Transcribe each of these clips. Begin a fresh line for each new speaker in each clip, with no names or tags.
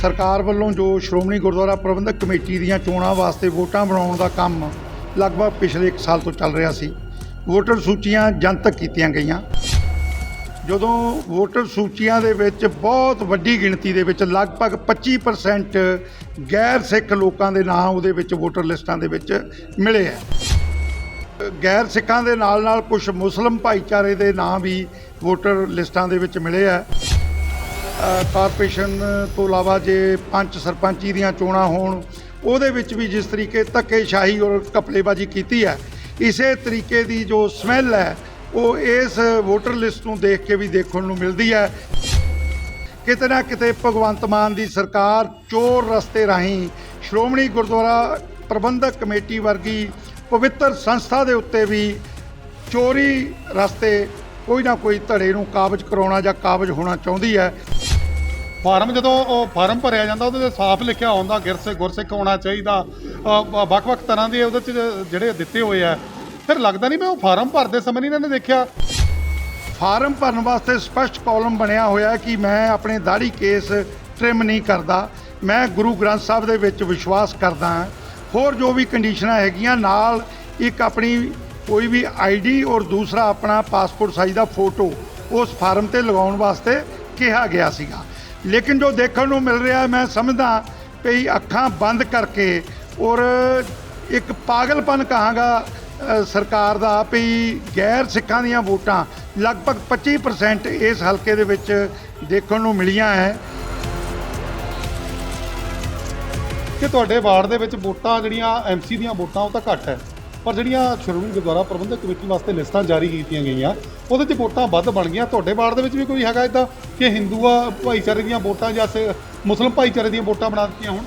ਸਰਕਾਰ ਵੱਲੋਂ ਜੋ ਸ਼੍ਰੋਮਣੀ ਗੁਰਦੁਆਰਾ ਪ੍ਰਬੰਧਕ ਕਮੇਟੀ ਦੀਆਂ ਚੋਣਾਂ ਵਾਸਤੇ ਵੋਟਾਂ ਬਣਾਉਣ ਦਾ ਕੰਮ ਲਗਭਗ ਪਿਛਲੇ 1 ਸਾਲ ਤੋਂ ਚੱਲ ਰਿਹਾ ਸੀ, ਵੋਟਰ ਸੂਚੀਆਂ ਜਨਤਕ ਕੀਤੀਆਂ ਗਈਆਂ। ਜਦੋਂ ਵੋਟਰ ਸੂਚੀਆਂ ਦੇ ਵਿੱਚ ਬਹੁਤ ਵੱਡੀ ਗਿਣਤੀ ਦੇ ਵਿੱਚ ਲਗਭਗ 25% ਗੈਰ ਸਿੱਖ ਲੋਕਾਂ ਦੇ ਨਾਂ ਉਹਦੇ ਵਿੱਚ ਵੋਟਰ ਲਿਸਟਾਂ ਦੇ ਵਿੱਚ ਮਿਲੇ ਹੈ। ਗੈਰ ਸਿੱਖਾਂ ਦੇ ਨਾਲ ਨਾਲ ਕੁਝ ਮੁਸਲਮ ਭਾਈਚਾਰੇ ਦੇ ਨਾਂ ਵੀ ਵੋਟਰ ਲਿਸਟਾਂ ਦੇ ਵਿੱਚ ਮਿਲੇ ਹੈ। ਕਾਰਪੋਰੇਸ਼ਨ ਤੋਂ ਇਲਾਵਾ ਜੇ ਪੰਚ ਸਰਪੰਚੀ ਦੀਆਂ ਚੋਣਾਂ ਹੋਣ, ਉਹਦੇ ਵਿੱਚ ਵੀ ਜਿਸ ਤਰੀਕੇ ਧੱਕੇਸ਼ਾਹੀ ਔਰ ਘਪਲੇਬਾਜ਼ੀ ਕੀਤੀ ਹੈ, ਇਸੇ ਤਰੀਕੇ ਦੀ ਜੋ ਸਮੈਲ ਹੈ, ਉਹ ਇਸ ਵੋਟਰ ਲਿਸਟ ਨੂੰ ਦੇਖ ਕੇ ਵੀ ਦੇਖਣ ਨੂੰ ਮਿਲਦੀ ਹੈ। ਕਿਤੇ ਨਾ ਕਿਤੇ ਭਗਵੰਤ ਮਾਨ ਦੀ ਸਰਕਾਰ ਚੋਰ ਰਸਤੇ ਰਾਹੀਂ ਸ਼੍ਰੋਮਣੀ ਗੁਰਦੁਆਰਾ ਪ੍ਰਬੰਧਕ ਕਮੇਟੀ ਵਰਗੀ ਪਵਿੱਤਰ ਸੰਸਥਾ ਦੇ ਉੱਤੇ ਵੀ ਚੋਰੀ ਰਸਤੇ ਕੋਈ ਨਾ ਕੋਈ ਧੜੇ ਨੂੰ ਕਾਬਜ ਕਰਾਉਣਾ ਜਾਂ ਕਾਬਜ ਹੋਣਾ ਚਾਹੁੰਦੀ ਹੈ।
ਫਾਰਮ, ਜਦੋਂ ਉਹ ਫਾਰਮ ਭਰਿਆ ਜਾਂਦਾ, ਉਹਦੇ ਤੇ ਸਾਫ਼ ਲਿਖਿਆ ਹੁੰਦਾ ਗਿਰਸੇ ਗੁਰਸਿੱਖ ਹੋਣਾ ਚਾਹੀਦਾ। ਵੱਖ-ਵੱਖ ਤਰ੍ਹਾਂ ਦੇ ਉਹਦੇ ਚ ਜਿਹੜੇ ਦਿੱਤੇ ਹੋਏ ਆ। ਫਿਰ ਲੱਗਦਾ ਨਹੀਂ ਮੈਂ ਉਹ ਫਾਰਮ ਭਰਦੇ ਸਮੇਂ ਨਹੀਂ ਇਹਨਾਂ ਨੇ ਦੇਖਿਆ।
ਫਾਰਮ ਭਰਨ ਵਾਸਤੇ ਸਪਸ਼ਟ ਕਾਲਮ ਬਣਿਆ ਹੋਇਆ ਕਿ ਮੈਂ ਆਪਣੇ ਦਾੜੀ ਕੇਸ ਟ੍ਰਿਮ ਨਹੀਂ ਕਰਦਾ। ਮੈਂ ਗੁਰੂ ਗ੍ਰੰਥ ਸਾਹਿਬ ਦੇ ਵਿੱਚ ਵਿਸ਼ਵਾਸ ਕਰਦਾ ਹਾਂ। ਹੋਰ ਜੋ ਵੀ ਕੰਡੀਸ਼ਨਾਂ ਹੈਗੀਆਂ, ਨਾਲ ਇੱਕ ਆਪਣੀ ਕੋਈ ਵੀ ਆਈਡੀ ਔਰ ਦੂਸਰਾ ਆਪਣਾ ਪਾਸਪੋਰਟ ਸਾਈਜ਼ ਦਾ ਫੋਟੋ ਉਸ ਫਾਰਮ ਤੇ ਲਗਾਉਣ ਵਾਸਤੇ ਕਿਹਾ ਗਿਆ ਸੀਗਾ। ਲੇਕਿਨ ਜੋ ਦੇਖਣ ਨੂੰ ਮਿਲ ਰਿਹਾ, ਮੈਂ ਸਮਝਦਾ ਵੀ ਅੱਖਾਂ ਬੰਦ ਕਰਕੇ ਔਰ ਇੱਕ ਪਾਗਲਪਨ ਕਹਾਂਗਾ ਸਰਕਾਰ ਦਾ ਵੀ ਗੈਰ ਸਿੱਖਾਂ ਦੀਆਂ ਵੋਟਾਂ ਲਗਭਗ 25% ਇਸ ਹਲਕੇ ਦੇ ਵਿੱਚ ਦੇਖਣ ਨੂੰ ਮਿਲੀਆਂ ਹੈ।
ਕਿ ਤੁਹਾਡੇ ਵਾਰਡ ਦੇ ਵਿੱਚ ਵੋਟਾਂ ਜਿਹੜੀਆਂ ਐਮਸੀ ਦੀਆਂ ਵੋਟਾਂ ਉਹ ਤਾਂ ਘੱਟ ਹੈ। ਪਰ ਜਿਹੜੀਆਂ ਸ਼੍ਰੋਮਣੀ ਗੁਰਦੁਆਰਾ ਪ੍ਰਬੰਧਕ ਕਮੇਟੀ ਵਾਸਤੇ ਲਿਸਟਾਂ ਜਾਰੀ ਕੀਤੀਆਂ ਗਈਆਂ, ਉਹਦੇ 'ਚ ਵੋਟਾਂ ਵੱਧ ਬਣ ਗਈਆਂ ਤੁਹਾਡੇ ਵਾਰਡ ਦੇ ਵਿੱਚ ਵੀ ਕੋਈ ਹੈਗਾ ਇਦਾਂ ਕਿ ਹਿੰਦੂਆ ਭਾਈਚਾਰੇ ਦੀਆਂ ਵੋਟਾਂ ਜਾਂ ਸੇ, ਮੁਸਲਮ ਭਾਈਚਾਰੇ ਦੀਆਂ ਵੋਟਾਂ ਬਣਾ ਦਿੱਤੀਆਂ ਹੁਣ?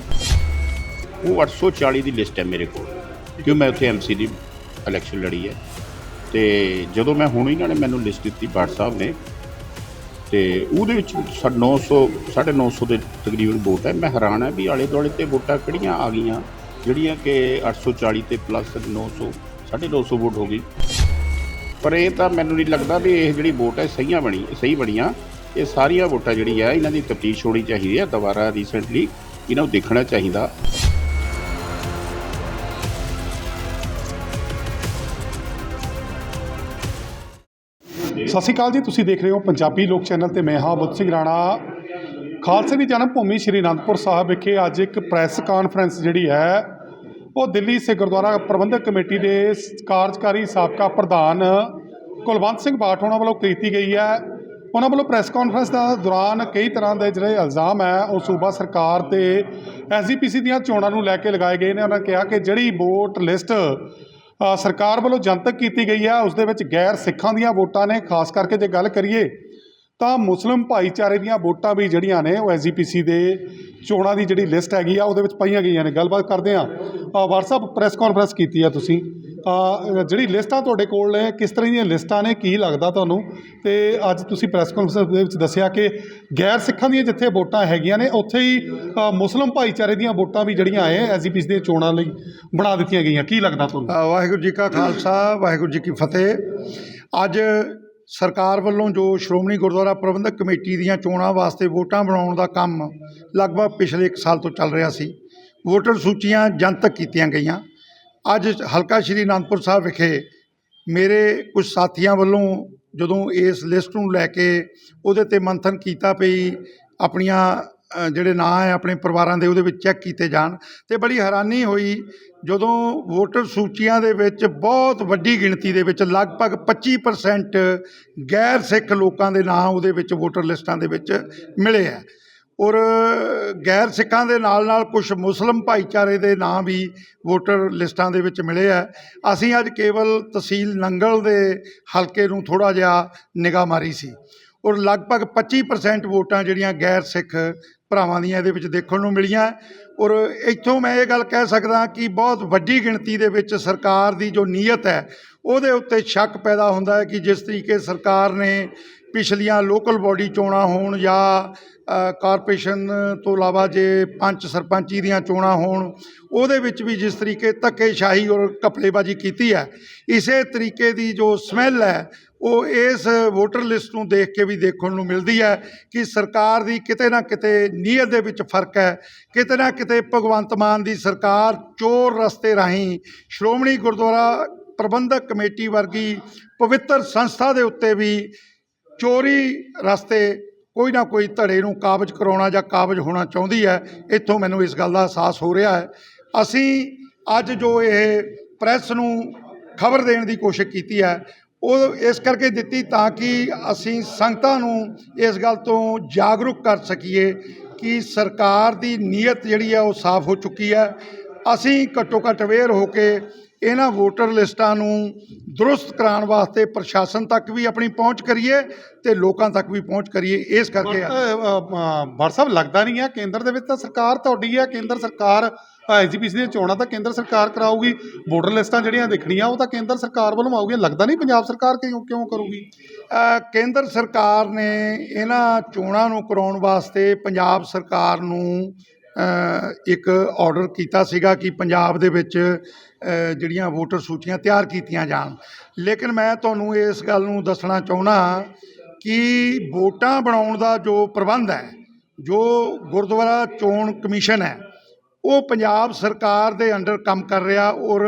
ਉਹ 840 ਦੀ ਲਿਸਟ ਹੈ ਮੇਰੇ ਕੋਲ, ਕਿਉਂ ਮੈਂ ਉੱਥੇ ਐਮਸੀ ਦੀ ਇਲੈਕਸ਼ਨ ਲੜੀ ਹੈ। ਤੇ ਜਦੋਂ ਮੈਂ ਹੁਣ ਇਹਨਾਂ ਨੇ ਮੈਨੂੰ ਲਿਸਟ ਦਿੱਤੀ ਬਾਟ ਸਾਹਿਬ ਨੇ, ਤੇ ਉਹਦੇ ਵਿੱਚ ਸਾ- 900 950 ਦੇ ਤਕਰੀਬਨ ਵੋਟ ਹੈ। ਮੈਂ ਹੈਰਾਨ ਹਾਂ ਵੀ ਆਲੇ ਦੁਆਲੇ ਤੇ ਵੋਟਾਂ ਕਿਹੜੀਆਂ ਆ ਗਈਆਂ। ਜਿਹੜੀਆਂ ਕਿ 840 ਤੇ ਪਲੱਸ 900 950 ਵੋਟ ਹੋ ਗਈ। ਪਰ ਇਹ ਤਾਂ ਮੈਨੂੰ ਨਹੀਂ ਲੱਗਦਾ ਵੀ ਇਹ ਜਿਹੜੀ ਵੋਟ ਹੈ ਸਹੀਆਂ ਬਣੀ, ਸਹੀ ਬਣੀਆਂ। ਇਹ ਸਾਰੀਆਂ ਵੋਟਾਂ ਜਿਹੜੀ ਆ, ਇਹਨਾਂ ਦੀ ਤਫਤੀਸ਼ ਹੋਣੀ ਚਾਹੀਦੀ ਹੈ ਦੁਬਾਰਾ ਰੀਸੈਂਟਲੀ ਇਹਨਾਂ ਨੂੰ ਦੇਖਣਾ ਚਾਹੀਦਾ।
ਸਤਿ ਸ਼੍ਰੀ ਅਕਾਲ ਜੀ, ਤੁਸੀਂ ਦੇਖ ਰਹੇ ਹੋ ਪੰਜਾਬੀ ਲੋਕ ਚੈਨਲ ਤੇ ਮੈਂ ਹਾਂ ਬੁੱਧ ਸਿੰਘ ਰਾਣਾ। ਖਾਲਸੇ ਦੀ ਜਨਮ ਭੂਮੀ ਸ਼੍ਰੀ ਅਨੰਦਪੁਰ ਸਾਹਿਬ ਵਿਖੇ ਅੱਜ ਇੱਕ ਪ੍ਰੈਸ ਕਾਨਫਰੰਸ ਜਿਹੜੀ ਹੈ, ਉਹ ਦਿੱਲੀ ਸਿੱਖ ਗੁਰਦੁਆਰਾ ਪ੍ਰਬੰਧਕ ਕਮੇਟੀ ਦੇ ਕਾਰਜਕਾਰੀ ਸਾਬਕਾ ਪ੍ਰਧਾਨ ਕੁਲਵੰਤ ਸਿੰਘ ਬਾਠ ਉਹਨਾਂ ਵੱਲੋਂ ਕੀਤੀ ਗਈ ਹੈ। ਉਹਨਾਂ ਵੱਲੋਂ ਪ੍ਰੈਸ ਕਾਨਫਰੰਸ ਦਾ ਦੌਰਾਨ ਕਈ ਤਰ੍ਹਾਂ ਦੇ ਜਿਹੜੇ ਇਲਜ਼ਾਮ ਹੈ, ਉਹ ਸੂਬਾ ਸਰਕਾਰ ਤੇ ਐਸਜੀਪੀਸੀ ਦੀਆਂ ਚੋਣਾਂ ਨੂੰ ਲੈ ਕੇ ਲਗਾਏ ਗਏ ਨੇ। ਉਹਨਾਂ ਕਿਹਾ ਕਿ ਜਿਹੜੀ ਵੋਟ ਲਿਸਟ ਸਰਕਾਰ ਵੱਲੋਂ ਜਨਤਕ ਕੀਤੀ ਗਈ ਹੈ, ਉਸ ਦੇ ਵਿੱਚ ਗੈਰ ਸਿੱਖਾਂ ਦੀਆਂ ਵੋਟਾਂ ਨੇ। ਖਾਸ ਕਰਕੇ ਜੇ ਗੱਲ ਕਰੀਏ ਤਾਂ ਮੁਸਲਿਮ ਭਾਈਚਾਰੇ ਦੀਆਂ ਵੋਟਾਂ ਵੀ ਜਿਹੜੀਆਂ ਨੇ ਉਹ ਐਸਜੀਪੀਸੀ ਦੇ ਚੋਣਾਂ ਦੀ ਜਿਹੜੀ ਲਿਸਟ ਹੈਗੀ ਆ ਉਹਦੇ ਵਿੱਚ ਪਾਈਆਂ ਗਈਆਂ ਨੇ। ਗੱਲਬਾਤ ਕਰਦੇ ਆ WhatsApp ਪ੍ਰੈਸ ਕਾਨਫਰੰਸ ਕੀਤੀ ਆ ਤੁਸੀਂ। ਜਿਹੜੀ ਲਿਸਟਾਂ ਤੁਹਾਡੇ ਕੋਲ ਨੇ ਕਿਸ ਤਰ੍ਹਾਂ ਦੀਆਂ ਲਿਸਟਾਂ ਨੇ ਕੀ ਲੱਗਦਾ ਤੁਹਾਨੂੰ? ਤੇ ਅੱਜ ਤੁਸੀਂ ਪ੍ਰੈਸ ਕਾਨਫਰੰਸ ਦੇ ਵਿੱਚ ਦੱਸਿਆ ਕਿ ਗੈਰ ਸਿੱਖਾਂ ਦੀਆਂ ਜਿੱਥੇ ਵੋਟਾਂ ਹੈਗੀਆਂ ਨੇ ਉੱਥੇ ਹੀ ਅ, ਮੁਸਲਿਮ ਭਾਈਚਾਰੇ ਦੀਆਂ ਵੋਟਾਂ ਵੀ ਜਿਹੜੀਆਂ ਆਏ ਐਸਜੀਪੀਸੀ ਦੀਆਂ ਚੋਣਾਂ ਲਈ ਬਣਾ ਦਿੱਤੀਆਂ ਗਈਆਂ। ਕੀ ਲੱਗਦਾ ਤੁਹਾਨੂੰ?
ਵਾਹਿਗੁਰੂ ਜੀ ਕਾ ਖਾਲਸਾ ਵਾਹਿਗੁਰੂ ਜੀ ਕੀ ਫਤਿਹ। ਅੱਜ ਸਰਕਾਰ ਵੱਲੋਂ ਜੋ ਸ਼੍ਰੋਮਣੀ ਗੁਰਦੁਆਰਾ ਪ੍ਰਬੰਧਕ ਕਮੇਟੀ ਦੀਆਂ ਚੋਣਾਂ ਵਾਸਤੇ ਵੋਟਾਂ ਬਣਾਉਣ ਦਾ ਕੰਮ ਲਗਭਗ ਪਿਛਲੇ 1 ਸਾਲ ਤੋਂ ਚੱਲ ਰਿਹਾ ਸੀ, ਵੋਟਰ ਸੂਚੀਆਂ ਜਨਤਕ ਕੀਤੀਆਂ ਗਈਆਂ। ਅੱਜ ਹਲਕਾ ਸ਼੍ਰੀ ਅਨੰਦਪੁਰ ਸਾਹਿਬ ਵਿਖੇ ਮੇਰੇ ਕੁਝ ਸਾਥੀਆਂ ਵੱਲੋਂ ਜਦੋਂ ਇਸ ਲਿਸਟ ਨੂੰ ਲੈ ਕੇ ਉਹਦੇ ਤੇ ਮੰਥਨ ਕੀਤਾ ਪਈ, ਆਪਣੀਆਂ ਜਿਹੜੇ ਨਾਂ ਹੈ ਆਪਣੇ ਪਰਿਵਾਰਾਂ ਦੇ ਉਹਦੇ ਵਿੱਚ ਚੈੱਕ ਕੀਤੇ ਜਾਣ ਅਤੇ ਬੜੀ ਹੈਰਾਨੀ ਹੋਈ ਜਦੋਂ ਵੋਟਰ ਸੂਚੀਆਂ ਦੇ ਵਿੱਚ ਬਹੁਤ ਵੱਡੀ ਗਿਣਤੀ ਦੇ ਵਿੱਚ ਲਗਭਗ 25% ਗੈਰ ਸਿੱਖ ਲੋਕਾਂ ਦੇ ਨਾਂ ਉਹਦੇ ਵਿੱਚ ਵੋਟਰ ਲਿਸਟਾਂ ਦੇ ਵਿੱਚ ਮਿਲੇ ਹੈ। ਔਰ ਗੈਰ ਸਿੱਖਾਂ ਦੇ ਨਾਲ ਨਾਲ ਕੁਝ ਮੁਸਲਮ ਭਾਈਚਾਰੇ ਦੇ ਨਾਂ ਵੀ ਵੋਟਰ ਲਿਸਟਾਂ ਦੇ ਵਿੱਚ ਮਿਲੇ ਹੈ। ਅਸੀਂ ਅੱਜ ਕੇਵਲ ਤਹਿਸੀਲ ਨੰਗਲ ਦੇ ਹਲਕੇ ਨੂੰ ਥੋੜਾ ਜਿਹਾ ਨਿਗਾਹ ਮਾਰੀ ਸੀ। ਔਰ ਲਗਭਗ 25% ਵੋਟਾਂ ਜਿਹੜੀਆਂ ਗੈਰ ਸਿੱਖ ਭਰਾਵਾਂ ਦੀਆਂ ਇਹਦੇ ਵਿੱਚ ਦੇਖਣ ਨੂੰ ਮਿਲੀਆਂ। ਔਰ ਇੱਥੋਂ ਮੈਂ ਇਹ ਗੱਲ ਕਹਿ ਸਕਦਾ ਕਿ ਬਹੁਤ ਵੱਡੀ ਗਿਣਤੀ ਦੇ ਵਿੱਚ ਸਰਕਾਰ ਦੀ ਜੋ ਨੀਅਤ ਹੈ, ਉਹਦੇ ਉੱਤੇ ਸ਼ੱਕ ਪੈਦਾ ਹੁੰਦਾ ਹੈ ਕਿ ਜਿਸ ਤਰੀਕੇ ਸਰਕਾਰ ਨੇ ਪਿਛਲੀਆਂ ਲੋਕਲ ਬਾਡੀ ਚੋਣਾਂ ਹੋਣ ਜਾਂ ਕਾਰਪੋਰੇਸ਼ਨ ਤੋਂ ਇਲਾਵਾ ਜੇ ਪੰਚ ਸਰਪੰਚੀ ਦੀਆਂ ਚੋਣਾਂ ਹੋਣ, ਉਹਦੇ ਵਿੱਚ ਵੀ ਜਿਸ ਤਰੀਕੇ ਧੱਕੇਸ਼ਾਹੀ ਔਰ ਘਪਲੇਬਾਜ਼ੀ ਕੀਤੀ ਹੈ, ਇਸੇ ਤਰੀਕੇ ਦੀ ਜੋ ਸਮੈਲ ਹੈ, ਉਹ ਇਸ ਵੋਟਰ ਲਿਸਟ ਨੂੰ ਦੇਖ ਕੇ ਵੀ ਦੇਖਣ ਨੂੰ ਮਿਲਦੀ ਹੈ ਕਿ ਸਰਕਾਰ ਦੀ ਕਿਤੇ ਨਾ ਕਿਤੇ ਨੀਅਤ ਦੇ ਵਿੱਚ ਫ਼ਰਕ ਹੈ, ਕਿਤੇ ਨਾ ਕਿਤੇ ਭਗਵੰਤ ਮਾਨ ਦੀ ਸਰਕਾਰ ਚੋਰ ਰਸਤੇ ਰਾਹੀਂ ਸ਼੍ਰੋਮਣੀ ਗੁਰਦੁਆਰਾ ਪ੍ਰਬੰਧਕ ਕਮੇਟੀ ਵਰਗੀ ਪਵਿੱਤਰ ਸੰਸਥਾ ਦੇ ਉੱਤੇ ਵੀ ਚੋਰੀ ਰਸਤੇ ਕੋਈ ਨਾ ਕੋਈ ਧੜੇ ਨੂੰ ਕਾਬਜ ਕਰਾਉਣਾ ਜਾਂ ਕਾਬਜ ਹੋਣਾ ਚਾਹੁੰਦੀ ਹੈ, ਇੱਥੋਂ ਮੈਨੂੰ ਇਸ ਗੱਲ ਦਾ ਅਹਿਸਾਸ ਹੋ ਰਿਹਾ ਹੈ। ਅਸੀਂ ਅੱਜ ਜੋ ਇਹ ਪ੍ਰੈਸ ਨੂੰ ਖਬਰ ਦੇਣ ਦੀ ਕੋਸ਼ਿਸ਼ ਕੀਤੀ ਹੈ, ਉਹ ਇਸ ਕਰਕੇ ਦਿੱਤੀ ਤਾਂ ਕਿ ਅਸੀਂ ਸੰਗਤਾਂ ਨੂੰ ਇਸ ਗੱਲ ਤੋਂ ਜਾਗਰੂਕ ਕਰ ਸਕੀਏ ਕਿ ਸਰਕਾਰ ਦੀ ਨੀਅਤ ਜਿਹੜੀ ਹੈ ਉਹ ਸਾਫ਼ ਹੋ ਚੁੱਕੀ ਹੈ। ਅਸੀਂ ਘੱਟੋ ਘੱਟ ਅਵੇਅਰ ਹੋ ਕੇ ਇਹਨਾਂ ਵੋਟਰ ਲਿਸਟਾਂ ਨੂੰ ਦਰੁਸਤ ਕਰਾਉਣ ਵਾਸਤੇ ਪ੍ਰਸ਼ਾਸਨ ਤੱਕ ਵੀ ਆਪਣੀ ਪਹੁੰਚ ਕਰੀਏ ਤੇ ਲੋਕਾਂ ਤੱਕ ਵੀ ਪਹੁੰਚ ਕਰੀਏ ਇਸ ਕਰਕੇ
ਸਾਹਿਬ ਲੱਗਦਾ ਨਹੀਂ ਹੈ। ਕੇਂਦਰ ਦੇ ਵਿੱਚ ਤਾਂ ਸਰਕਾਰ ਤੁਹਾਡੀ ਹੈ ਕੇਂਦਰ ਸਰਕਾਰ ਐਜੀਪੀਸੀ ਦੀਆਂ ਚੋਣਾਂ ਤਾਂ ਕੇਂਦਰ ਸਰਕਾਰ ਕਰਾਊਗੀ। ਵੋਟਰ ਲਿਸਟਾਂ ਜਿਹੜੀਆਂ ਦੇਖਣੀਆਂ ਉਹ ਤਾਂ ਕੇਂਦਰ ਸਰਕਾਰ ਵੱਲੋਂ ਆਊਗੀਆਂ। ਲੱਗਦਾ ਨਹੀਂ ਪੰਜਾਬ ਸਰਕਾਰ ਕਿਉਂ ਕਿਉਂ ਕਰੂਗੀ?
ਕੇਂਦਰ ਸਰਕਾਰ ਨੇ ਇਹਨਾਂ ਚੋਣਾਂ ਨੂੰ ਕਰਾਉਣ ਵਾਸਤੇ ਪੰਜਾਬ ਸਰਕਾਰ ਨੂੰ ਇੱਕ ਆਰਡਰ ਕੀਤਾ ਸੀਗਾ ਕਿ ਪੰਜਾਬ ਦੇ ਵਿੱਚ ਜਿਹੜੀਆਂ ਵੋਟਰ ਸੂਚੀਆਂ ਤਿਆਰ ਕੀਤੀਆਂ ਜਾਣ। ਲੇਕਿਨ ਮੈਂ ਤੁਹਾਨੂੰ ਇਸ ਗੱਲ ਨੂੰ ਦੱਸਣਾ ਚਾਹੁੰਦਾ ਕਿ ਵੋਟਾਂ ਬਣਾਉਣ ਦਾ ਜੋ ਪ੍ਰਬੰਧ ਹੈ, ਜੋ ਗੁਰਦੁਆਰਾ ਚੋਣ ਕਮਿਸ਼ਨ ਹੈ ਉਹ ਪੰਜਾਬ ਸਰਕਾਰ ਦੇ ਅੰਡਰ ਕੰਮ ਕਰ ਰਿਹਾ ਔਰ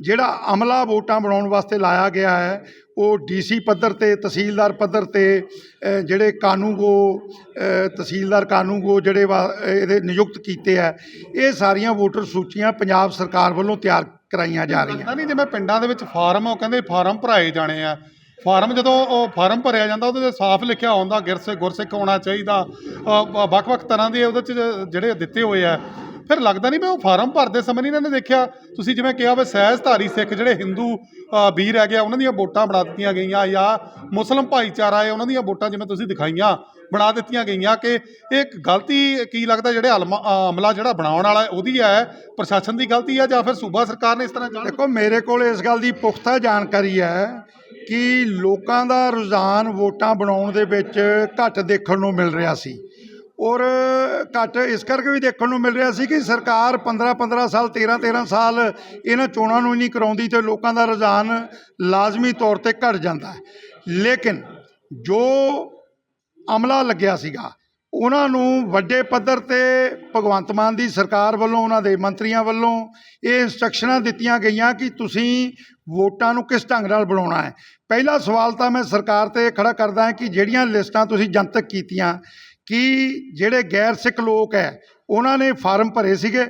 ਜਿਹੜਾ ਅਮਲਾ ਵੋਟਾਂ ਬਣਾਉਣ ਵਾਸਤੇ ਲਾਇਆ ਗਿਆ ਹੈ ਉਹ ਡੀਸੀ ਪੱਧਰ ਤੇ ਤਹਿਸੀਲਦਾਰ ਪੱਧਰ ਤੇ ਜਿਹੜੇ ਕਾਨੂੰਗੋ ਅ, ਤਹਿਸੀਲਦਾਰ ਕਾਨੂੰਗੋ ਜਿਹੜੇ ਵਾ- ਇਹਦੇ ਨਿਯੁਕਤ ਕੀਤੇ ਆ ਇਹ ਸਾਰੀਆਂ ਵੋਟਰ ਸੂਚੀਆਂ ਪੰਜਾਬ ਸਰਕਾਰ ਵੱਲੋਂ ਤਿਆਰ ਕਰਾਈਆਂ ਜਾ ਰਹੀਆਂ।
ਲੱਗਦਾ ਨਹੀਂ ਜਿਵੇਂ ਪਿੰਡਾਂ ਦੇ ਵਿੱਚ ਫਾਰਮ ਉਹ ਕਹਿੰਦੇ ਫਾਰਮ ਭਰਾਏ ਜਾਣੇ ਆ। ਫਾਰਮ ਜਦੋਂ ਉਹ ਫਾਰਮ ਭਰਿਆ ਜਾਂਦਾ ਉਹਦੇ ਤੇ ਸਾਫ਼ ਲਿਖਿਆ ਹੁੰਦਾ ਗਿਰਸੇ ਗੁਰਸਿੱਖ ਹੋਣਾ ਚਾਹੀਦਾ। ਵੱਖ-ਵੱਖ ਤਰ੍ਹਾਂ ਦੇ ਉਹਦੇ ਚ ਜਿਹੜੇ ਦਿੱਤੇ ਹੋਏ ਆ। ਫਿਰ ਲੱਗਦਾ ਨਹੀਂ ਵੀ ਉਹ ਫਾਰਮ ਭਰਦੇ ਸਮੇਂ ਨਹੀਂ ਇਹਨਾਂ ਨੇ ਦੇਖਿਆ? ਤੁਸੀਂ ਜਿਵੇਂ ਕਿਹਾ ਵੀ ਸਹਿਜਧਾਰੀ ਸਿੱਖ ਜਿਹੜੇ ਹਿੰਦੂ ਵੀਰ ਹੈਗੇ ਆ, ਉਹਨਾਂ ਦੀਆਂ ਵੋਟਾਂ ਬਣਾ ਦਿੱਤੀਆਂ ਗਈਆਂ ਜਾਂ ਮੁਸਲਮ ਭਾਈਚਾਰਾ ਹੈ, ਉਹਨਾਂ ਦੀਆਂ ਵੋਟਾਂ ਜਿਵੇਂ ਤੁਸੀਂ ਦਿਖਾਈਆਂ, ਬਣਾ ਦਿੱਤੀਆਂ ਗਈਆਂ ਕਿ ਇਹ ਇੱਕ ਗਲਤੀ ਕੀ ਲੱਗਦਾ ਜਿਹੜੇ ਅਲਮਾ- ਅਮਲਾ ਜਿਹੜਾ ਬਣਾਉਣ ਵਾਲਾ ਉਹਦੀ ਹੈ, ਪ੍ਰਸ਼ਾਸਨ ਦੀ ਗਲਤੀ ਹੈ ਜਾਂ ਫਿਰ ਸੂਬਾ ਸਰਕਾਰ ਨੇ ਇਸ ਤਰ੍ਹਾਂ ਜਾਣ
ਦੇਖੋ, ਮੇਰੇ ਕੋਲ ਇਸ ਗੱਲ ਦੀ ਪੁਖਤਾ ਜਾਣਕਾਰੀ ਹੈ ਕਿ ਲੋਕਾਂ ਦਾ ਰੁਝਾਨ ਵੋਟਾਂ ਬਣਾਉਣ ਦੇ ਵਿੱਚ ਘੱਟ ਦੇਖਣ ਨੂੰ ਮਿਲ ਰਿਹਾ ਸੀ। ਔਰ ਘੱਟ ਇਸ ਕਰਕੇ ਵੀ ਦੇਖਣ ਨੂੰ ਮਿਲ ਰਿਹਾ ਸੀ ਕਿ ਸਰਕਾਰ 15 15 ਸਾਲ 13 13 ਸਾਲ ਇਹਨਾਂ ਚੋਣਾਂ ਨੂੰ ਹੀ ਨਹੀਂ ਕਰਾਉਂਦੀ ਤੇ ਲੋਕਾਂ ਦਾ ਰੁਝਾਨ ਲਾਜ਼ਮੀ ਤੌਰ ਤੇ ਘਟ ਜਾਂਦਾ ਹੈ। ਲੇਕਿਨ ਜੋ ਅਮਲਾ ਲੱਗਿਆ ਸੀਗਾ, ਉਹਨਾਂ ਨੂੰ ਵੱਡੇ ਪੱਧਰ ਤੇ ਭਗਵੰਤ ਮਾਨ ਦੀ ਸਰਕਾਰ ਵੱਲੋਂ, ਉਹਨਾਂ ਦੇ ਮੰਤਰੀਆਂ ਵੱਲੋਂ ਇਹ ਇੰਸਟਰਕਸ਼ਨਾਂ ਦਿੱਤੀਆਂ ਗਈਆਂ ਕਿ ਤੁਸੀਂ ਵੋਟਾਂ ਨੂੰ ਕਿਸ ਢੰਗ ਨਾਲ ਬਣਾਉਣਾ ਹੈ। ਪਹਿਲਾ ਸਵਾਲ ਤਾਂ ਮੈਂ ਸਰਕਾਰ ਤੇ ਖੜਾ ਕਰਦਾ ਹਾਂ ਕਿ ਜਿਹੜੀਆਂ ਲਿਸਟਾਂ ਤੁਸੀਂ ਜਨਤਕ ਕੀਤੀਆਂ ਕਿ ਜਿਹੜੇ ਗੈਰ ਸਿੱਖ ਲੋਕ ਹੈ, ਉਹਨਾਂ ਨੇ ਫਾਰਮ ਭਰੇ ਸੀਗੇ।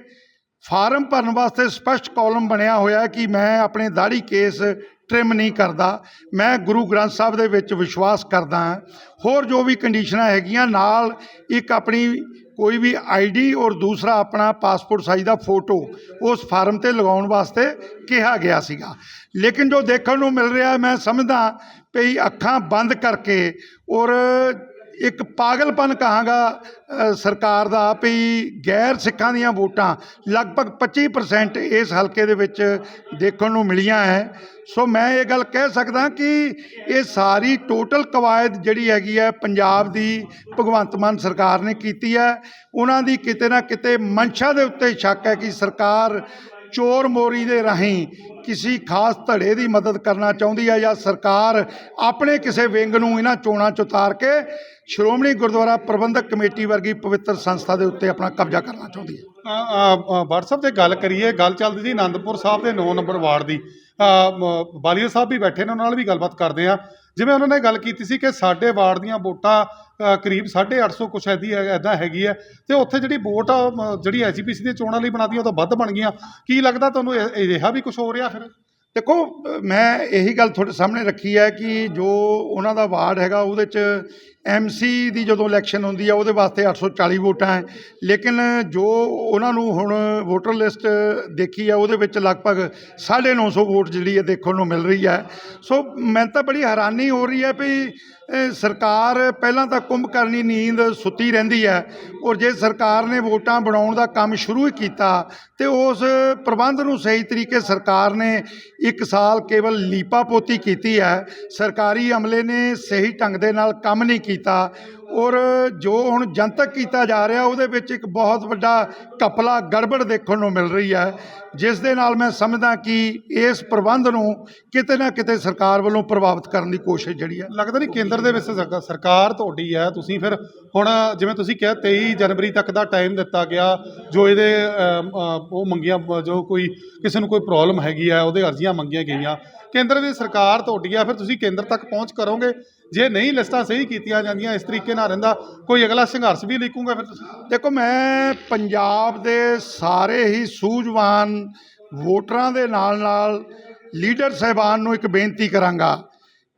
ਫਾਰਮ ਭਰਨ ਵਾਸਤੇ ਸਪਸ਼ਟ ਕਾਲਮ ਬਣਿਆ ਹੋਇਆ ਕਿ ਮੈਂ ਆਪਣੇ ਦਾੜੀ ਕੇਸ ਟ੍ਰਿਮ ਨਹੀਂ ਕਰਦਾ। ਮੈਂ ਗੁਰੂ ਗ੍ਰੰਥ ਸਾਹਿਬ ਦੇ ਵਿੱਚ ਵਿਸ਼ਵਾਸ ਕਰਦਾ ਹਾਂ। ਹੋਰ ਜੋ ਵੀ ਕੰਡੀਸ਼ਨਾਂ ਹੈਗੀਆਂ, ਨਾਲ ਇੱਕ ਆਪਣੀ ਕੋਈ ਵੀ ਆਈਡੀ ਔਰ ਦੂਸਰਾ ਆਪਣਾ ਪਾਸਪੋਰਟ ਸਾਈਜ਼ ਦਾ ਫੋਟੋ ਉਸ ਫਾਰਮ ਤੇ ਲਗਾਉਣ ਵਾਸਤੇ ਕਿਹਾ ਗਿਆ ਸੀਗਾ। ਲੇਕਿਨ ਜੋ ਦੇਖਣ ਨੂੰ ਮਿਲ ਰਿਹਾ ਮੈਂ ਸਮਝਦਾ ਵੀ ਅੱਖਾਂ ਬੰਦ ਕਰਕੇ ਔਰ ਇੱਕ ਪਾਗਲਪਨ ਕਹਾਂਗਾ ਸਰਕਾਰ ਦਾ ਵੀ ਗੈਰ ਸਿੱਖਾਂ ਦੀਆਂ ਵੋਟਾਂ ਲਗਭਗ 25% ਇਸ ਹਲਕੇ ਦੇ ਵਿੱਚ ਦੇਖਣ ਨੂੰ ਮਿਲੀਆਂ ਹੈ। ਸੋ ਮੈਂ ਇਹ ਗੱਲ ਕਹਿ ਸਕਦਾ ਕਿ ਇਹ ਸਾਰੀ ਟੋਟਲ ਕਵਾਇਦ ਜਿਹੜੀ ਹੈਗੀ ਹੈ ਪੰਜਾਬ ਦੀ ਭਗਵੰਤ ਮਾਨ ਸਰਕਾਰ ਨੇ ਕੀਤੀ ਹੈ। ਉਹਨਾਂ ਦੀ ਕਿਤੇ ਨਾ ਕਿਤੇ ਮਨਸ਼ਾ ਦੇ ਉੱਤੇ ਸ਼ੱਕ ਹੈ ਕਿ ਸਰਕਾਰ ਚੋਰ ਮੋਰੀ ਦੇ ਰਾਹੀਂ ਕਿਸੇ ਖਾਸ ਧੜੇ ਦੀ ਮਦਦ ਕਰਨਾ ਚਾਹੁੰਦੀ ਹੈ ਜਾਂ ਸਰਕਾਰ ਆਪਣੇ ਕਿਸੇ ਵਿੰਗ ਨੂੰ ਇਹਨਾਂ ਚੋਣਾਂ 'ਚ ਉਤਾਰ ਕੇ ਸ਼੍ਰੋਮਣੀ ਗੁਰਦੁਆਰਾ ਪ੍ਰਬੰਧਕ ਕਮੇਟੀ ਵਰਗੀ ਪਵਿੱਤਰ ਸੰਸਥਾ ਦੇ ਉੱਤੇ ਆਪਣਾ ਕਬਜ਼ਾ ਕਰਨਾ ਚਾਹੁੰਦੀ ਹੈ?
WhatsApp ਤੇ ਗੱਲ ਕਰੀਏ, ਗੱਲ ਚੱਲਦੀ ਸੀ ਆਨੰਦਪੁਰ ਸਾਹਿਬ ਦੇ 9 ਨੰਬਰ ਵਾਰਡ ਦੀ। ਬਾਲੀਆ ਸਾਹਿਬ ਵੀ ਬੈਠੇ ਨੇ ਉਹਨਾਂ ਨਾਲ ਵੀ ਗੱਲਬਾਤ ਕਰਦੇ ਆ ਜਿਵੇਂ ਉਹਨਾਂ ਨੇ ਗੱਲ ਕੀਤੀ ਸੀ ਕਿ ਸਾਡੇ ਵਾਰਡ ਦੀਆਂ ਵੋਟਾਂ ਅ, ਕਰੀਬ 850 ਕੁਛ ਐਦੀ ਐਦਾਂ ਹੈਗੀ ਹੈ। ਤੇ ਉੱਥੇ ਜਿਹੜੀ ਵੋਟ ਆ ਮ- ਜਿਹੜੀ ਐਜੀਪੀਸੀ ਦੀਆਂ ਚੋਣਾਂ ਲਈ ਬਣਾਦੀਆਂ ਉਹ ਤਾਂ ਵੱਧ ਬਣ ਗਈਆਂ। ਕੀ ਲੱਗਦਾ ਤੁਹਾਨੂੰ ਇਹ- ਅਜਿਹਾ ਵੀ ਕੁਝ ਹੋ ਰਿਹਾ ਫਿਰ?
ਦੇਖੋ ਮੈਂ ਇਹੀ ਗੱਲ ਤੁਹਾਡੇ ਸਾਹਮਣੇ ਰੱਖੀ ਹੈ ਕਿ ਜੋ ਉਹਨਾਂ ਦਾ ਵਾਰਡ ਹੈਗਾ ਉਹਦੇ 'ਚ ਐਮਸੀ ਦੀ ਜਦੋਂ ਇਲੈਕਸ਼ਨ ਹੁੰਦੀ ਆ, ਉਹਦੇ ਵਾਸਤੇ 840 ਵੋਟਾਂ ਹੈ ਲੇਕਿਨ ਜੋ ਉਹਨਾਂ ਨੂੰ ਹੁਣ ਵੋਟਰ ਲਿਸਟ ਦੇਖੀ ਆ, ਉਹਦੇ ਵਿੱਚ ਲਗਭਗ 950 ਵੋਟ ਜਿਹੜੀ ਹੈ ਦੇਖਣ ਨੂੰ ਮਿਲ ਰਹੀ ਹੈ ਸੋ ਮੈਨੂੰ ਤਾਂ ਬੜੀ ਹੈਰਾਨੀ ਹੋ ਰਹੀ ਹੈ ਵੀ ਸਰਕਾਰ ਪਹਿਲਾਂ ਤਾਂ ਕੁੰਭ ਕਰਨੀ ਨੀਂਦ ਸੁੱਤੀ ਰਹਿੰਦੀ ਹੈ ਔਰ ਜੇ ਸਰਕਾਰ ਨੇ ਵੋਟਾਂ ਬਣਾਉਣ ਦਾ ਕੰਮ ਸ਼ੁਰੂ ਹੀ ਕੀਤਾ, ਤੇ ਉਸ ਪ੍ਰਬੰਧ ਨੂੰ ਸਹੀ ਤਰੀਕੇ ਸਰਕਾਰ ਨੇ ਇੱਕ ਸਾਲ ਕੇਵਲ ਲੀਪਾ ਪੋਤੀ ਕੀਤੀ ਹੈ ਸਰਕਾਰੀ ਅਮਲੇ ਨੇ ਸਹੀ ਢੰਗ ਦੇ ਨਾਲ ਕੰਮ ਨਹੀਂ ਕੀਤਾ ਕੀਤਾ ਔਰ ਜੋ ਹੁਣ ਜਨਤਕ ਕੀਤਾ ਜਾ ਰਿਹਾ ਉਹਦੇ ਵਿੱਚ ਇੱਕ ਬਹੁਤ ਵੱਡਾ ਕਪਲਾ ਗੜਬੜ ਦੇਖਣ ਨੂੰ ਮਿਲ ਰਹੀ ਹੈ, ਜਿਸ ਦੇ ਨਾਲ ਮੈਂ ਸਮਝਦਾ ਕਿ ਇਸ ਪ੍ਰਬੰਧ ਨੂੰ ਕਿਤੇ ਨਾ ਕਿਤੇ ਸਰਕਾਰ ਵੱਲੋਂ ਪ੍ਰਭਾਵਿਤ ਕਰਨ ਦੀ ਕੋਸ਼ਿਸ਼ ਜਿਹੜੀ ਹੈ।
ਲੱਗਦਾ ਨਹੀਂ ਕੇਂਦਰ ਦੇ ਵਿੱਚ ਸਰਕਾ- ਸਰਕਾਰ ਤੁਹਾਡੀ ਹੈ, ਤੁਸੀਂ ਫਿਰ ਹੁਣ ਜਿਵੇਂ ਤੁਸੀਂ ਕਿਹਾ 23 ਜਨਵਰੀ ਤੱਕ ਦਾ ਟਾਈਮ ਦਿੱਤਾ ਗਿਆ, ਜੋ ਇਹਦੇ ਉਹ ਮੰਗੀਆਂ, ਜੋ ਕੋਈ ਕਿਸੇ ਨੂੰ ਕੋਈ ਪ੍ਰੋਬਲਮ ਹੈਗੀ ਆ ਉਹਦੇ ਅਰਜ਼ੀਆਂ ਮੰਗੀਆਂ ਗਈਆਂ ਕੇਂਦਰ ਦੀ ਸਰਕਾਰ ਤੁਹਾਡੀ ਆ, ਫਿਰ ਤੁਸੀਂ ਕੇਂਦਰ ਤੱਕ ਪਹੁੰਚ ਕਰੋਗੇ। ਜੇ ਨਹੀਂ ਲਿਸਟਾਂ ਸਹੀ ਕੀਤੀਆਂ ਜਾਂਦੀਆਂ, ਇਸ ਤਰੀਕੇ ਨਾਲ ਰਹਿੰਦਾ, ਕੋਈ ਅਗਲਾ ਸੰਘਰਸ਼ ਵੀ ਲਿਖੂਗਾ ਫਿਰ ਤੁਸੀਂ।
ਦੇਖੋ, ਮੈਂ ਪੰਜਾਬ ਦੇ ਸਾਰੇ ਹੀ ਸੂਝਵਾਨ ਵੋਟਰਾਂ ਦੇ ਨਾਲ ਨਾਲ ਲੀਡਰ ਸਾਹਿਬਾਨ ਨੂੰ ਇੱਕ ਬੇਨਤੀ ਕਰਾਂਗਾ।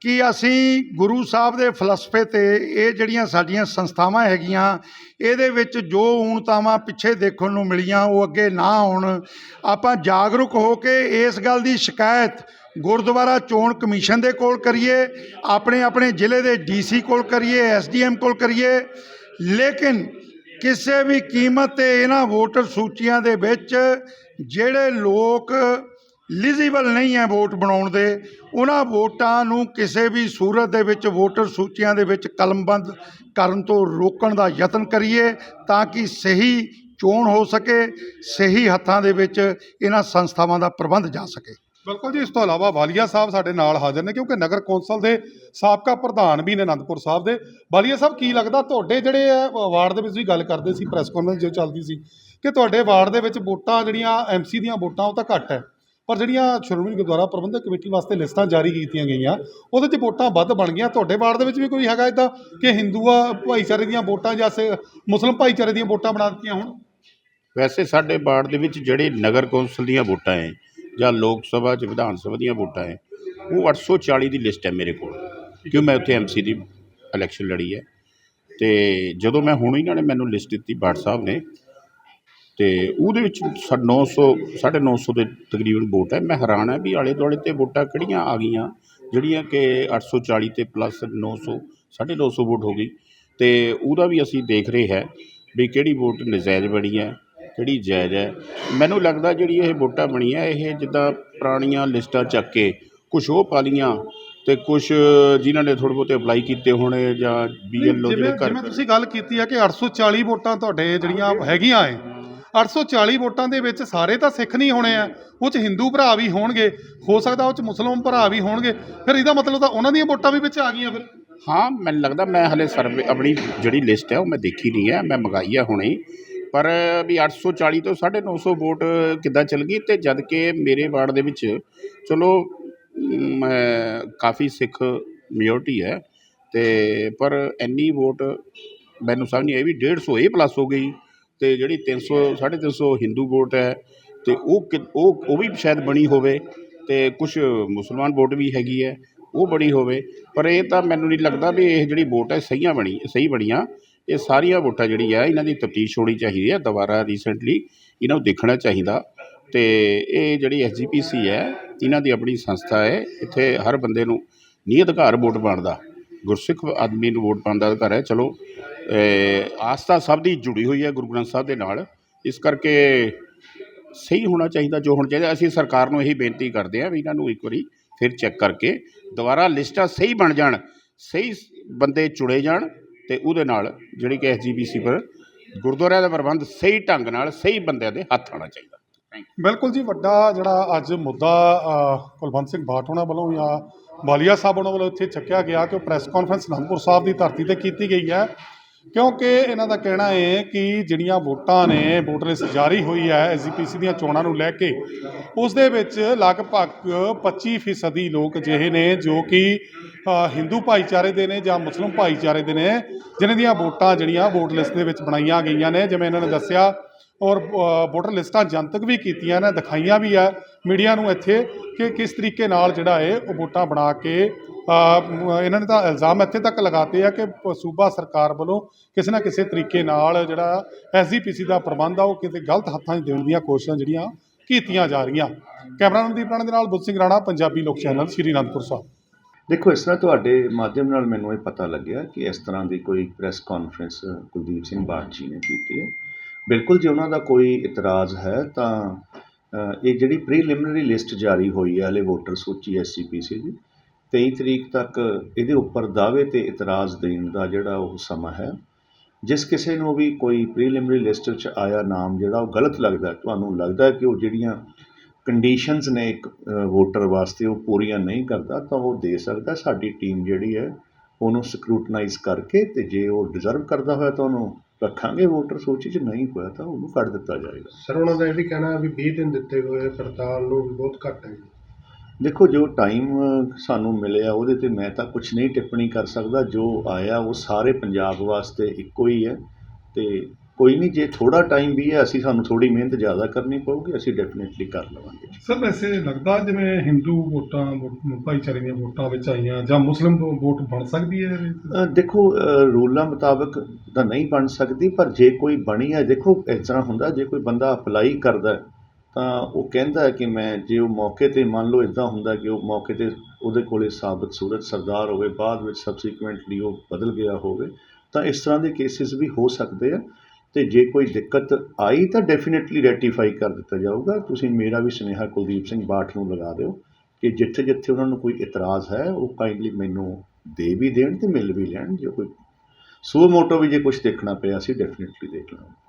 ਕਿ ਅਸੀਂ ਗੁਰੂ ਸਾਹਿਬ ਦੇ ਫਲਸਫੇ ਤੇ ਇਹ ਜਿਹੜੀਆਂ ਸਾਡੀਆਂ ਸੰਸਥਾਵਾਂ ਹੈਗੀਆਂ, ਇਹਦੇ ਵਿੱਚ ਜੋ ਊਣਤਾਵਾਂ ਪਿੱਛੇ ਦੇਖਣ ਨੂੰ ਮਿਲੀਆਂ, ਉਹ ਅੱਗੇ ਨਾ ਆਉਣ, ਆਪਾਂ ਜਾਗਰੂਕ ਹੋ ਕੇ ਇਸ ਗੱਲ ਦੀ ਸ਼ਿਕਾਇਤ ਗੁਰਦੁਆਰਾ ਚੋਣ ਕਮਿਸ਼ਨ ਦੇ ਕੋਲ ਕਰੀਏ, ਆਪਣੇ ਆਪਣੇ ਜ਼ਿਲ੍ਹੇ ਦੇ ਡੀਸੀ ਕੋਲ ਕਰੀਏ ਐਸਡੀਐਮ ਕੋਲ ਕਰੀਏ, ਲੇਕਿਨ ਕਿਸੇ ਵੀ ਕੀਮਤ ਤੇ ਇਹਨਾਂ ਵੋਟਰ ਸੂਚੀਆਂ ਦੇ ਵਿੱਚ ਜਿਹੜੇ ਲੋਕ ਲਿਜੀਬਲ ਨਹੀਂ ਹੈ ਵੋਟ ਬਣਾਉਣ ਦੇ। ਉਹਨਾਂ ਵੋਟਾਂ ਨੂੰ ਕਿਸੇ ਵੀ ਸੂਰਤ ਦੇ ਵਿੱਚ ਵੋਟਰ ਸੂਚੀਆਂ ਦੇ ਵਿੱਚ ਕਲਮਬੰਦ ਕਰਨ ਤੋਂ ਰੋਕਣ ਦਾ ਯਤਨ ਕਰੀਏ ਤਾਂ ਕਿ ਸਹੀ ਚੋਣ ਹੋ ਸਕੇ ਸਹੀ ਹੱਥਾਂ ਦੇ ਵਿੱਚ ਇਹਨਾਂ ਸੰਸਥਾਵਾਂ ਦਾ ਪ੍ਰਬੰਧ ਜਾ ਸਕੇ।
ਬਿਲਕੁਲ ਜੀ ਇਸ ਤੋਂ ਇਲਾਵਾ ਵਾਲੀਆ ਸਾਹਿਬ ਸਾਡੇ ਨਾਲ ਹਾਜ਼ਰ ਨੇ ਕਿਉਂਕਿ ਨਗਰ ਕੌਂਸਲ ਦੇ ਸਾਬਕਾ ਪ੍ਰਧਾਨ ਵੀ ਨੇ ਅਨੰਦਪੁਰ ਸਾਹਿਬ ਦੇ। ਵਾਲੀਆ ਸਾਹਿਬ ਕੀ ਲੱਗਦਾ ਤੁਹਾਡੇ ਜਿਹੜੇ ਆ, ਵਾਰਡ ਦੇ ਵਿੱਚ ਵੀ ਗੱਲ ਕਰਦੇ ਸੀ ਪ੍ਰੈਸ ਕਾਨਫਰੰਸ ਜੋ ਚੱਲਦੀ ਸੀ ਕਿ ਤੁਹਾਡੇ ਵਾਰਡ ਦੇ ਵਿੱਚ ਵੋਟਾਂ ਜਿਹੜੀਆਂ ਐਮਸੀ ਦੀਆਂ ਵੋਟਾਂ ਉਹ ਤਾਂ ਘੱਟ ਹੈ। ਪਰ ਜਿਹੜੀਆਂ ਸ਼੍ਰੋਮਣੀ ਗੁਰਦੁਆਰਾ ਪ੍ਰਬੰਧਕ ਕਮੇਟੀ ਵਾਸਤੇ ਲਿਸਟਾਂ ਜਾਰੀ ਕੀਤੀਆਂ ਗਈਆਂ, ਉਹਦੇ 'ਚ ਵੋਟਾਂ ਵੱਧ ਬਣ ਗਈਆਂ। ਤੁਹਾਡੇ ਵਾਰਡ ਦੇ ਵਿੱਚ ਵੀ ਕੋਈ ਹੈਗਾ ਇਦਾਂ ਕਿ ਹਿੰਦੂਆ ਭਾਈਚਾਰੇ ਦੀਆਂ ਵੋਟਾਂ ਜਾਂ ਸੇ ਮੁਸਲਮ ਭਾਈਚਾਰੇ ਦੀਆਂ ਵੋਟਾਂ ਬਣਾ ਦਿੱਤੀਆਂ ਹੁਣ?
ਵੈਸੇ ਸਾਡੇ ਵਾਰਡ ਦੇ ਵਿੱਚ ਜਿਹੜੇ ਨਗਰ ਕੌਂਸਲ ਦੀਆਂ ਵੋਟਾਂ ਹੈ ਜਾਂ ਲੋਕ ਸਭਾ ਚ ਵਿਧਾਨ ਸਭਾ ਦੀਆਂ ਵੋਟਾਂ ਹੈ ਉਹ 840 ਦੀ ਲਿਸਟ ਹੈ ਮੇਰੇ ਕੋਲ। ਕਿਉਂ ਮੈਂ ਉੱਥੇ ਐਮਸੀ ਦੀ ਇਲੈਕਸ਼ਨ ਲੜੀ ਹੈ ਤੇ ਜਦੋਂ ਮੈਂ ਹੁਣ ਇਹਨਾਂ ਨੇ ਮੈਨੂੰ ਲਿਸਟ ਦਿੱਤੀ ਬਾਟ ਸਾਹਿਬ ਨੇ ਤੇ ਉਹਦੇ ਵਿੱਚ ਸਾ- 900 950 ਦੇ ਤਕਰੀਬਨ ਵੋਟ ਹੈ। ਮੈਂ ਹੈਰਾਨ ਹੈ ਵੀ ਆਲੇ ਦੁਆਲੇ ਤੇ ਵੋਟਾਂ ਕਿਹੜੀਆਂ ਆ ਗਈਆਂ ਜਿਹੜੀਆਂ ਕਿ 840 ਤੇ ਪਲੱਸ 900 950 ਵੋਟ ਹੋ ਗਈ। ਤੇ ਉਹਦਾ ਵੀ ਅਸੀਂ ਦੇਖ ਰਹੇ ਹੈ ਵੀ ਕਿਹੜੀ ਵੋਟ ਨਜਾਇਜ਼ ਬਣੀ ਹੈ ਕਿਹੜੀ ਜਾਇਜ਼ ਹੈ। ਮੈਨੂੰ ਲੱਗਦਾ ਜਿਹੜੀ ਇਹ ਵੋਟਾਂ ਬਣੀਆਂ ਇਹ ਜਿੱਦਾਂ ਪੁਰਾਣੀਆਂ ਲਿਸਟਾਂ ਚੱਕ ਕੇ ਕੁਝ ਉਹ ਪਾ ਲਈਆਂ ਤੇ ਕੁਝ ਜਿਨ੍ਹਾਂ ਨੇ ਥੋੜ੍ਹੇ ਬਹੁਤੇ ਅਪਲਾਈ ਕੀਤੇ ਹੋਣੇ ਜਾਂ ਬੀਐਲਓ
ਜਿਵੇਂ
ਜਿਹੜੇ
ਜਿਵੇਂ
ਘਰ।
ਤੁਸੀਂ ਗੱਲ ਕੀਤੀ ਹੈ ਕਿ 840 ਵੋਟਾਂ ਤੁਹਾਡੇ ਜਿਹੜੀਆਂ ਹੈਗੀਆਂ ਏ 840 ਵੋਟਾਂ ਦੇ ਵਿੱਚ ਸਾਰੇ ਤਾਂ ਸਿੱਖ ਨਹੀਂ ਹੋਣੇ ਆ, ਉਹ ਚ ਹਿੰਦੂ ਭਰਾ ਵੀ ਹੋਣਗੇ, ਹੋ ਸਕਦਾ ਉਹ ਚ ਮੁਸਲਮਾਨ ਭਰਾ ਵੀ ਹੋਣਗੇ, ਫਿਰ ਇਹਦਾ ਮਤਲਬ ਤਾਂ ਉਹਨਾਂ ਦੀਆਂ ਵੋਟਾਂ ਵੀ ਵਿੱਚ ਆ ਗਈਆਂ ਫਿਰ।
ਹਾਂ, ਮੈਨੂੰ ਲੱਗਦਾ ਮੈਂ ਹਲੇ ਸਰਵੇ ਆਪਣੀ ਜਿਹੜੀ ਲਿਸਟ ਹੈ ਉਹ ਮੈਂ ਦੇਖੀ ਨਹੀਂ ਹੈ, ਮੈਂ ਮੰਗਾਈ ਹੈ ਹੁਣੇ ਪਰ ਵੀ 840 ਤੋਂ 950 ਵੋਟ ਕਿੱਦਾਂ ਚੱਲ ਗਈ ਤੇ ਜਦ ਕਿ ਮੇਰੇ ਵਾਰਡ ਦੇ ਵਿੱਚ ਚਲੋ ਕਾਫੀ ਸਿੱਖ ਮਿਜੋਰਟੀ ਹੈ ਤੇ ਪਰ ਇੰਨੀ ਵੋਟ ਮੈਨੂੰ ਸਮਝ ਨਹੀਂ ਆਈ ਵੀ 150 ਇਹ ਪਲੱਸ ਹੋ ਗਈ। ਤੇ ਜਿਹੜੀ 300 350 ਹਿੰਦੂ ਵੋਟ ਹੈ, ਤੇ ਉਹ ਕਿ- ਉਹ ਉਹ ਵੀ ਸ਼ਾਇਦ ਬਣੀ ਹੋਵੇ, ਤੇ ਕੁਝ ਮੁਸਲਮਾਨ ਵੋਟ ਵੀ ਹੈਗੀ ਹੈ, ਉਹ ਬਣੀ ਹੋਵੇ, ਪਰ ਇਹ ਤਾਂ ਮੈਨੂੰ ਨਹੀਂ ਲੱਗਦਾ ਵੀ ਇਹ ਜਿਹੜੀ ਵੋਟ ਹੈ ਸਹੀਆਂ ਬਣੀ, ਸਹੀ ਬਣੀਆਂ, ਇਹ ਸਾਰੀਆਂ ਵੋਟਾਂ ਜਿਹੜੀ ਹੈ, ਇਹਨਾਂ ਦੀ ਤਫਤੀਸ਼ ਹੋਣੀ ਚਾਹੀਦੀ ਹੈ ਦੁਬਾਰਾ ਰੀਸੈਂਟਲੀ ਇਹਨਾਂ ਨੂੰ ਦੇਖਣਾ ਚਾਹੀਦਾ, ਤੇ ਇਹ ਜਿਹੜੀ ਐਸਜੀਪੀਸੀ ਹੈ, ਇਹਨਾਂ ਦੀ ਆਪਣੀ ਸੰਸਥਾ ਹੈ, ਇੱਥੇ ਹਰ ਬੰਦੇ ਨੂੰ ਨੀ ਅਧਿਕਾਰ ਵੋਟ ਪਾਉਣ ਦਾ ਗੁਰਸਿੱਖ ਆਦਮੀ ਨੂੰ ਵੋਟ ਪਾਉਣ ਦਾ ਅਧਿਕਾਰ ਹੈ, ਚਲੋ ਆਸਥਾ ਸਭ ਦੀ ਜੁੜੀ ਹੋਈ ਹੈ ਗੁਰੂ ਗ੍ਰੰਥ ਸਾਹਿਬ ਦੇ ਨਾਲ। ਇਸ ਕਰਕੇ ਸਹੀ ਹੋਣਾ ਚਾਹੀਦਾ ਜੋ ਹੋਣਾ ਚਾਹੀਦਾ। ਅਸੀਂ ਸਰਕਾਰ ਨੂੰ ਇਹੀ ਬੇਨਤੀ ਕਰਦੇ ਹਾਂ ਵੀ ਇਹਨਾਂ ਨੂੰ ਇੱਕ ਵਾਰੀ ਫਿਰ ਚੈੱਕ ਕਰਕੇ ਦੁਬਾਰਾ ਲਿਸਟਾਂ ਸਹੀ ਬਣ ਜਾਣ, ਸਹੀ ਬੰਦੇ ਚੁਣੇ ਜਾਣ ਤੇ ਉਹਦੇ ਨਾਲ ਜਿਹੜੀ ਕਿ ਐਸਜੀਬੀਸੀ ਪਰ ਗੁਰਦੁਆਰਿਆਂ ਦਾ ਪ੍ਰਬੰਧ ਸਹੀ ਢੰਗ ਨਾਲ, ਸਹੀ ਬੰਦਿਆਂ ਦੇ ਹੱਥ ਆਉਣਾ ਚਾਹੀਦਾ।
ਬਿਲਕੁਲ ਜੀ, ਵੱਡਾ ਜਿਹੜਾ ਅੱਜ ਮੁੱਦਾ ਕੁਲਵੰਤ ਸਿੰਘ ਬਾਠ ਹੋਣਾ ਵੱਲੋਂ ਜਾਂ ਵਾਲੀਆ ਸਾਹਿਬ ਉਹਨਾਂ ਵੱਲੋਂ ਇੱਥੇ ਚੱਕਿਆ ਗਿਆ ਕਿ ਪ੍ਰੈਸ ਕਾਨਫਰੰਸ ਅਨੰਦਪੁਰ ਸਾਹਿਬ ਦੀ ਧਰਤੀ ਤੇ ਕੀਤੀ ਗਈ ਹੈ। ਕਿਉਂਕਿ ਇਹਨਾਂ ਦਾ ਕਹਿਣਾ ਹੈ ਕਿ ਜਿਹੜੀਆਂ ਵੋਟਾਂ ਨੇ ਵੋਟਰ ਲਿਸਟ ਜਾਰੀ ਹੋਈ ਹੈ ਐਸਜੀਪੀਸੀ ਦੀਆਂ ਚੋਣਾਂ ਨੂੰ ਲੈ ਕੇ ਉਸ ਦੇ ਵਿੱਚ ਲਗਭਗ 25% ਫੀਸਦੀ ਲੋਕ ਅਜਿਹੇ ਨੇ ਜੋ ਕਿ ਹਿੰਦੂ ਭਾਈਚਾਰੇ ਦੇ ਨੇ ਜਾਂ ਮੁਸਲਿਮ ਭਾਈਚਾਰੇ ਦੇ ਨੇ, ਜਿਨ੍ਹਾਂ ਦੀਆਂ ਵੋਟਾਂ ਜਿਹੜੀਆਂ ਵੋਟ ਲਿਸਟ ਦੇ ਵਿੱਚ ਬਣਾਈਆਂ ਗਈਆਂ ਨੇ। ਜਿਵੇਂ ਇਹਨਾਂ ਨੇ ਦੱਸਿਆ, ਔਰ ਵੋਟਰ ਲਿਸਟਾਂ ਜਨਤਕ ਵੀ ਕੀਤੀਆਂ ਨੇ, ਦਿਖਾਈਆਂ ਵੀ ਆ ਮੀਡੀਆ ਨੂੰ ਇੱਥੇ ਕਿ ਕਿਸ ਤਰੀਕੇ ਨਾਲ ਜਿਹੜਾ ਹੈ ਉਹ ਵੋਟਾਂ ਬਣਾ ਕੇ ਇਹਨਾਂ ਨੇ ਤਾਂ ਇਲਜ਼ਾਮ ਇੱਥੇ ਤੱਕ ਲਗਾਤੇ ਆ ਕਿ ਪ- ਸੂਬਾ ਸਰਕਾਰ ਵੱਲੋਂ ਕਿਸੇ ਨਾ ਕਿਸੇ ਤਰੀਕੇ ਨਾਲ ਜਿਹੜਾ ਐਸਜੀਪੀਸੀ ਦਾ ਪ੍ਰਬੰਧ ਆ, ਉਹ ਕਿਤੇ ਗਲਤ ਹੱਥਾਂ 'ਚ ਦੇਣ ਦੀਆਂ ਕੋਸ਼ਿਸ਼ਾਂ ਜਿਹੜੀਆਂ ਕੀਤੀਆਂ ਜਾ ਰਹੀਆਂ। ਕੈਮਰਾ ਨੰਦੀਪ ਰਾਣਾ ਦੇ ਨਾਲ ਬੁੱਧ ਸਿੰਘ ਰਾਣਾ, ਪੰਜਾਬੀ ਲੋਕ ਚੈਨਲ, ਸ਼੍ਰੀ ਅਨੰਦਪੁਰ ਸਾਹਿਬ।
ਦੇਖੋ, ਇਸ ਤਰ੍ਹਾਂ ਤੁਹਾਡੇ ਮਾਧਿਅਮ ਨਾਲ ਮੈਨੂੰ ਇਹ ਪਤਾ ਲੱਗਿਆ ਕਿ ਇਸ ਤਰ੍ਹਾਂ ਦੀ ਕੋਈ ਪ੍ਰੈਸ ਕਾਨਫਰੰਸ ਕੁਲਦੀਪ ਸਿੰਘ ਬਾਠ ਜੀ ਨੇ ਕੀਤੀ ਹੈ। ਬਿਲਕੁਲ ਜੇ ਉਹਨਾਂ ਦਾ ਕੋਈ ਇਤਰਾਜ਼ ਹੈ, ਤਾਂ ਇਹ ਜਿਹੜੀ ਪ੍ਰੀਲਿਮਿਨਰੀ ਲਿਸਟ ਜਾਰੀ ਹੋਈ ਹੈ, ਹਲੇ ਵੋਟਰ ਸੂਚੀ ਐਸਸੀਪੀਸੀ ਦੀ 23 ਤਰੀਕ ਤੱਕ ਇਹਦੇ ਉੱਪਰ ਦਾਅਵੇ ਤੇ ਇਤਰਾਜ਼ ਦੇਣ ਦਾ ਜਿਹੜਾ ਉਹ ਸਮਾਂ ਹੈ, ਜਿਸ ਕਿਸੇ ਨੂੰ ਵੀ ਕੋਈ ਪ੍ਰੀਲਿਮਿਨਰੀ ਲਿਸਟ 'ਚ ਆਇਆ ਨਾਮ ਜਿਹੜਾ ਉਹ ਗਲਤ ਲੱਗਦਾ, ਤੁਹਾਨੂੰ ਲੱਗਦਾ ਕਿ ਉਹ ਜਿਹੜੀਆਂ ਕੰਡੀਸ਼ਨਸ ਨੇ ਇੱਕ ਵੋਟਰ ਵਾਸਤੇ ਉਹ ਪੂਰੀਆਂ ਨਹੀਂ ਕਰਦਾ, ਤਾਂ ਉਹ ਦੇ ਸਕਦਾ, ਸਾਡੀ ਟੀਮ ਜਿਹੜੀ ਹੈ ਉਹਨੂੰ ਸਕਰੂਟਨਾਈਜ਼ ਕਰਕੇ ਤੇ ਜੇ ਉਹ ਡਿਜ਼ਰਵ ਕਰਦਾ ਹੋਇਆ ਤਾਂ ਉਹਨੂੰ ਰੱਖਾਂਗੇ ਵੋਟਰ ਸੂਚੀ 'ਚ ਨਹੀਂ ਹੋਇਆ ਤਾਂ ਉਹਨੂੰ ਕੱਢ ਦਿੱਤਾ ਜਾਏਗਾ।
ਸਰ ਉਹਨਾਂ ਦਾ ਇਹ ਵੀ ਕਹਿਣਾ ਹੈ ਵੀ 20 ਦਿਨ ਦਿੱਤੇ ਹੋਏ ਪੜਤਾਲ ਨੂੰ ਵੀ ਬਹੁਤ ਘੱਟ ਹੈ
ਦੇਖੋ ਜੋ ਟਾਈਮ ਸਾਨੂੰ ਮਿਲਿਆ ਉਹਦੇ ਤੇ ਮੈਂ ਤਾਂ ਕੁਝ ਨਹੀਂ ਟਿੱਪਣੀ ਕਰ ਸਕਦਾ। ਜੋ ਆਇਆ ਉਹ ਸਾਰੇ ਪੰਜਾਬ ਵਾਸਤੇ ਇੱਕੋ ਹੀ ਹੈ। ਤੇ ਕੋਈ ਨਹੀਂ ਜੇ ਥੋੜਾ ਟਾਈਮ ਵੀ ਹੈ ਅਸੀਂ ਸਾਨੂੰ ਥੋੜੀ ਮਿਹਨਤ ਜ਼ਿਆਦਾ ਕਰਨੀ ਪਊਗੀ ਅਸੀਂ ਡੈਫੀਨਿਟਲੀ ਕਰ ਲਵਾਂਗੇ।
ਸਰ ਵੈਸੇ ਲੱਗਦਾ ਜਿਵੇਂ ਹਿੰਦੂ ਵੋਟਾਂ ਭਾਈਚਾਰੇ ਦੀਆਂ ਵੋਟਾਂ ਵਿੱਚ ਆਈਆਂ ਜਾਂ ਮੁਸਲਿਮ ਵੋਟ ਬਣ ਸਕਦੀ ਹੈ?
ਦੇਖੋ ਰੂਲਾਂ ਮੁਤਾਬਕ ਤਾਂ ਨਹੀਂ ਬਣ ਸਕਦੀ ਪਰ ਜੇ ਕੋਈ ਬਣੀ ਹੈ ਦੇਖੋ ਇਸ ਤਰ੍ਹਾਂ ਹੁੰਦਾ ਜੇ ਕੋਈ ਬੰਦਾ ਅਪਲਾਈ ਕਰਦਾ ਤਾਂ ਉਹ ਕਹਿੰਦਾ ਕਿ ਮੈਂ ਜੇ ਉਹ ਮੌਕੇ ਤੇ ਮੰਨ ਲਓ ਇਦਾਂ ਹੁੰਦਾ ਕਿ ਉਹ ਮੌਕੇ ਤੇ ਉਹਦੇ ਕੋਲੇ ਸਾਬਤ ਸੂਰਤ ਸਰਦਾਰ ਹੋਵੇ, ਬਾਅਦ ਵਿੱਚ ਸਬਸੀਕੁਐਂਟਲੀ ਉਹ ਬਦਲ ਗਿਆ ਹੋਵੇ, ਤਾਂ ਇਸ ਤਰ੍ਹਾਂ ਦੇ ਕੇਸਿਸ ਵੀ ਹੋ ਸਕਦੇ ਆ। ਤੇ ਜੇ ਕੋਈ ਦਿੱਕਤ ਆਈ ਤਾਂ ਡੈਫੀਨਿਟਲੀ ਰੈਟੀਫਾਈ ਕਰ ਦਿੱਤਾ ਜਾਊਗਾ। ਤੁਸੀਂ ਮੇਰਾ ਵੀ ਸੁਨੇਹਾ ਕੁਲਦੀਪ ਸਿੰਘ ਬਾਠ ਨੂੰ ਲਗਾ ਦਿਓ ਕਿ ਜਿੱਥੇ ਜਿੱਥੇ ਉਹਨਾਂ ਨੂੰ ਕੋਈ ਇਤਰਾਜ਼ ਹੈ, ਉਹ ਕਾਈਂਡਲੀ ਮੈਨੂੰ ਦੇ ਵੀ ਦੇਣ ਤੇ ਮਿਲ ਵੀ ਲੈਣ। ਜੇ ਕੋਈ ਸੂ ਮੋਟੋ ਵੀ ਜੇ ਕੁਝ ਦੇਖਣਾ ਪਿਆ ਸੀ ਡੈਫੀਨਿਟਲੀ ਦੇਖ ਲਵਾਂਗੇ